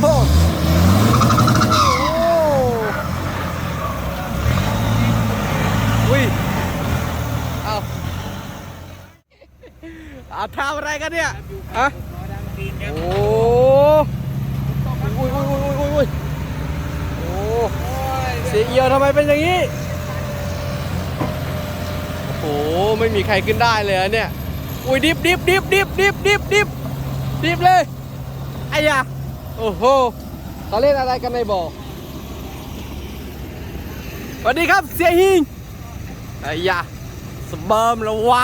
โหอุ้ยเอาอาทำอะไรกันเนี่ยฮะโอ้อุ้ยอุ้ยอุ้ยอุ้ยอุ้ยโอ้เสียเอียวทำไมเป็นอย่างนี้ โอ้โห ไม่มีใครขึ้นได้เลยเนี่ย อุ้ยดิบดิบดิบดิบดิบดิบดิบดิบเลยไอ้ยา โอ้โหเขาเล่นอะไรกันในบ่อสวัสดีครับเสียหิงไอ้ยาสเบิร์มแล้ววะ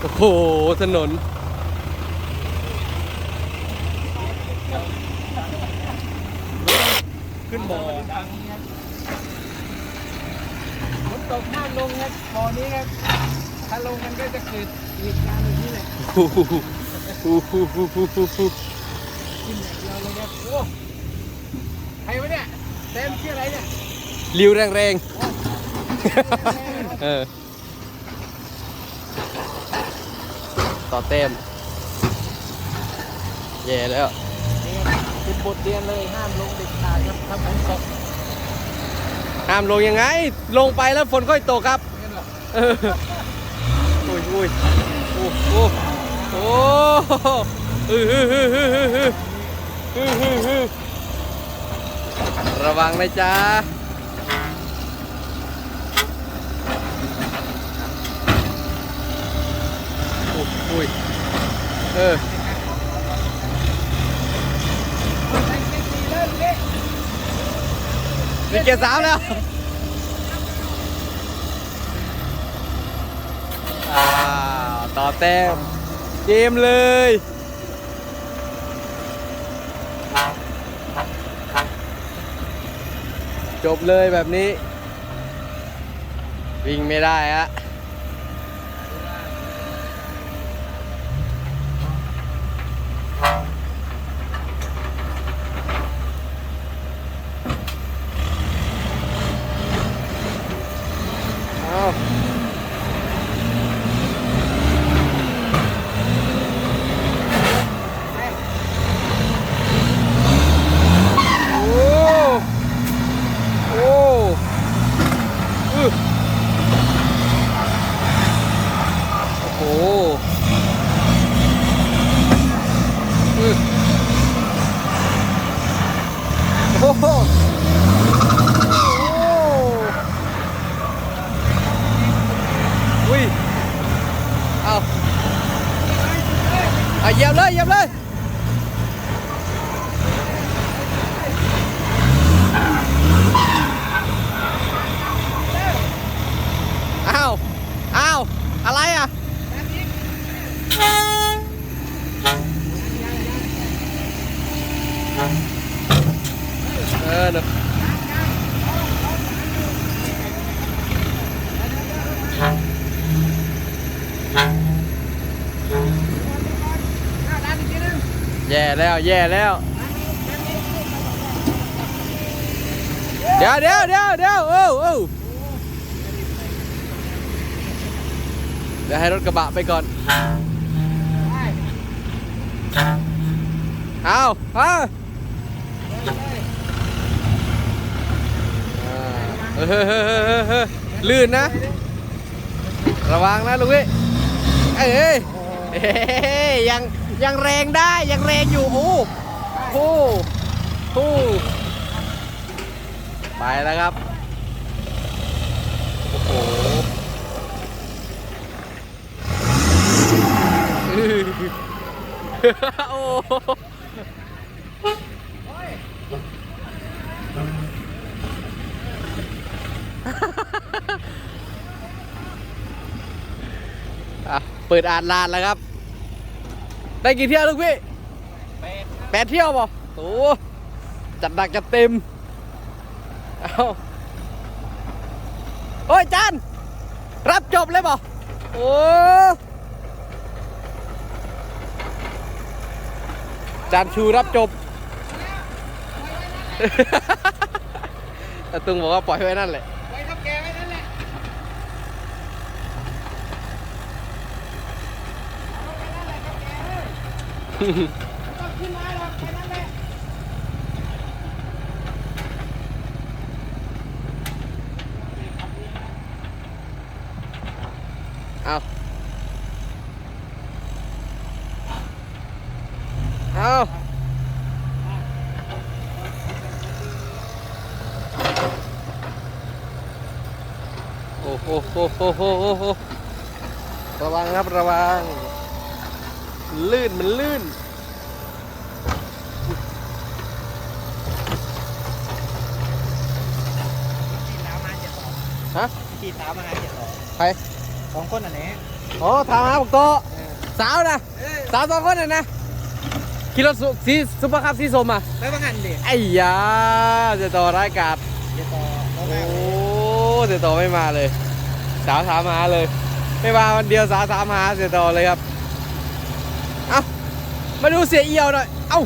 โอ้โห ถนน ขึ้นบ่อฝนตกห้ามลงครับบ่อนี้ครับ ถ้าลงมันก็จะเกิดเหตุการณ์แบบนี้แหละโอ้โหโอ้โหโอ้โหโอ้โหกินอย่างเดียวเลยครับโอ้ใครวะเนี่ยเต็มชื่ออะไรเนี่ยลิวแรงๆเออต่อเต็มเย่แล้วเป็นบทเรียนเลยห้ามลงเด็ดขาดครับถ้าฝนตกห้ามลงยังไง ลงไปแล้วฝนค่อยตกครับ อ้ยโอ้โหโอ้ระวังนะจ๊ะอ้ยเออนี่เกียร์สามแล้ว ต่อแต้มเกมเลยจบเลยแบบนี้ วิ่งไม่ได้ฮะเอาโอ้โอ้อื้อโอ้โหอื้อโอ้โหโอ้อุ้ยเอาเอาเห ยียบเลยเหยียบเลย อ้าว อ้าว อะไรอะ เออเนอะ แย่แล้วแย่แล้ว เดี๋ยวเดี๋ยวเดี๋ยวเดี๋ยวโอ้โอ้เดี๋ยวให้รถกระบะไปก่อน เอาฮ้ยเฮ้ยเฮ้ยเฮ้ยเฮ้ยลื่นนะ ระวังนะลูกพี่เอ้ยเอ้ยเอ้ยยัง ยังแรงได้ยังแรงอยู่โอ้โหโอ้ไปแล้วครับโอ้โหอื้อโอ้เปิดอ่านลานแล้วครับ ได้กี่เที่ยวลูกพี่เป็ดแปดเที่ยวป่ะโอ้จัดหนักจัดเต็ม เอาโอ้ยจานรับจบเลยป่ะโอ้จานชูรับจบแต่ตุงบอกว่าปล่อยไว้นั่นแหละ ต้องขึ้นมาหรอกแค่นั้นแหละเอาเอาโอ้โหโอ้โหโอ้โหโอ้โหระวังครับ ระวัง ลื่นมันลื่นที่สามมาเจ็ดสองฮะที่สามมาเจ็ดสองใคร สองคนอันนี้อ๋อถามหาบอกโตะสาวนะ เอ้ยสาวสองคนน่ะนะขี่รถสุสีซุปเปอร์คัพสีส้มอะไปว่างันดิไอ้ยาจะต่อรายการเจ็ดสองแล้วโอ้แม่เสียต่อไม่มาเลย สาวถามหาเลย ไม่มาวันเดียวสาวถามหาเสียต่อเลยครับเอา มาดูเสียเอียวหน่อย เอ้า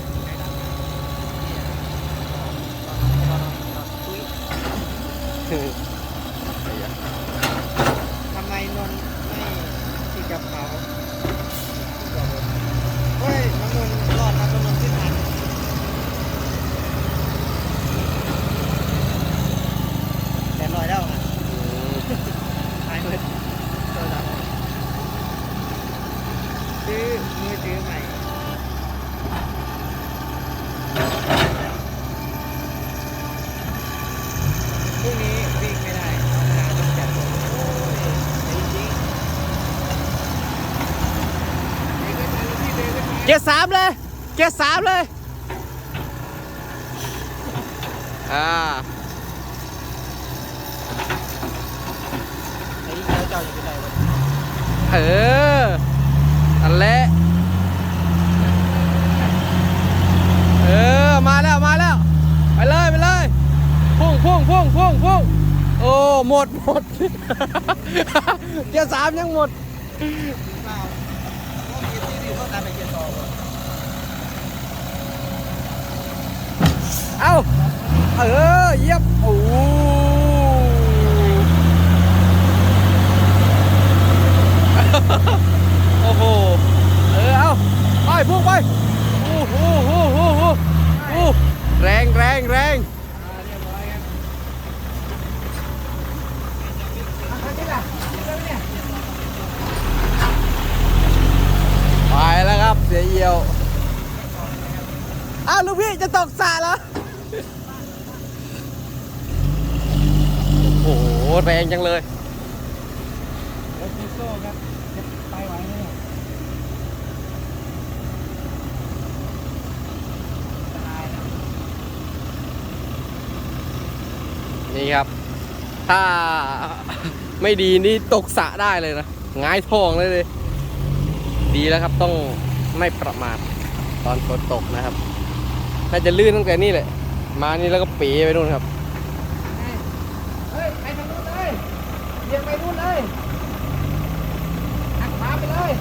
ทำไมนนท์ไม่ติดกับเขาเฮ้ยน้องนนท์รอดครับน้องนนท์ขึ้นทันแต่ลอยแล้วนะหายมือโทรศัพท์ซื้อมือถือใหม่ พรุ่งนี้วิ่งไม่ได้ทำงานต้องจัดตัวโอ้ยจริงๆเดินขึ้นมาลูกพี่ เดินขึ้นมาเกียร์สามเลย เกียร์สามเลย อ่าไอ้เจ้าเจ้าอยู่ที่ไหนวะเอออันแหละเออ มาแล้ว มาแล้ว ไปเลย ไปเลย พุ่งพุ่งพุ่งพุ่งพุ่งโอ้ หมดหมด เกียร์สามยังหมด เอาเออ เยี่ยมโอ้ ครับเสียเอียว อ้าวลูกพี่จะตกสระเหรอ โอ้โห แรงจังเลยรถมิโซ่ครับจะไปไหวไหมเนี่ยอันตรายนะนี่ครับ ถ้าไม่ดีนี่ตกสระได้เลยนะหงายท้องเลยเลย ดีแล้วครับต้อง ไม่ประมาทตอนฝนตกนะครับ น่าจะลื่นตั้งแต่นี่แหละ มานี่แล้วก็ปีไปนู่นครับเฮ้ยไปทางนู้นเลยเรียงไปนู้นเลยหักขวาไปเลย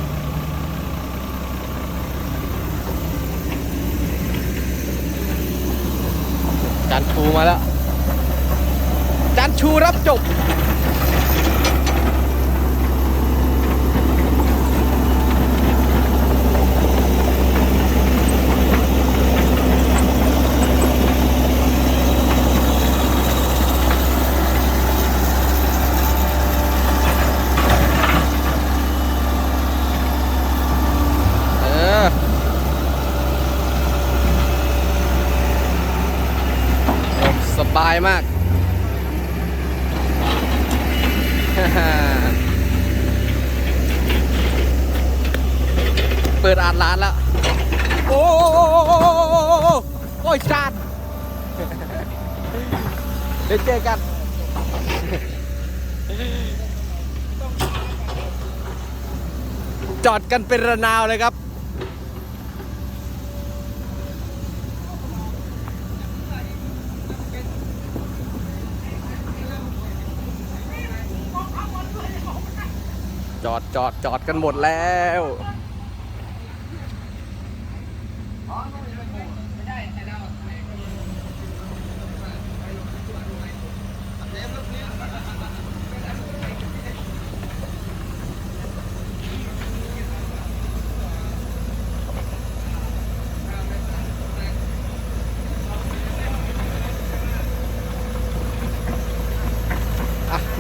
จานชูมาแล้วจานชูรับจบ มาก เปิดอ่านร้านแล้ว โอ้โอ้ยจานเดี๋ยวเจอกันจอดกันเป็นระนาวเลยครับ จอดจอดจอดกันหมดแล้ว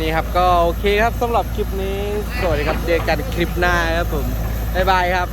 นี้ครับก็โอเคครับสำหรับคลิปนี้ สวัสดีครับเจอกันคลิปหน้าครับผมบ๊ายบายครับ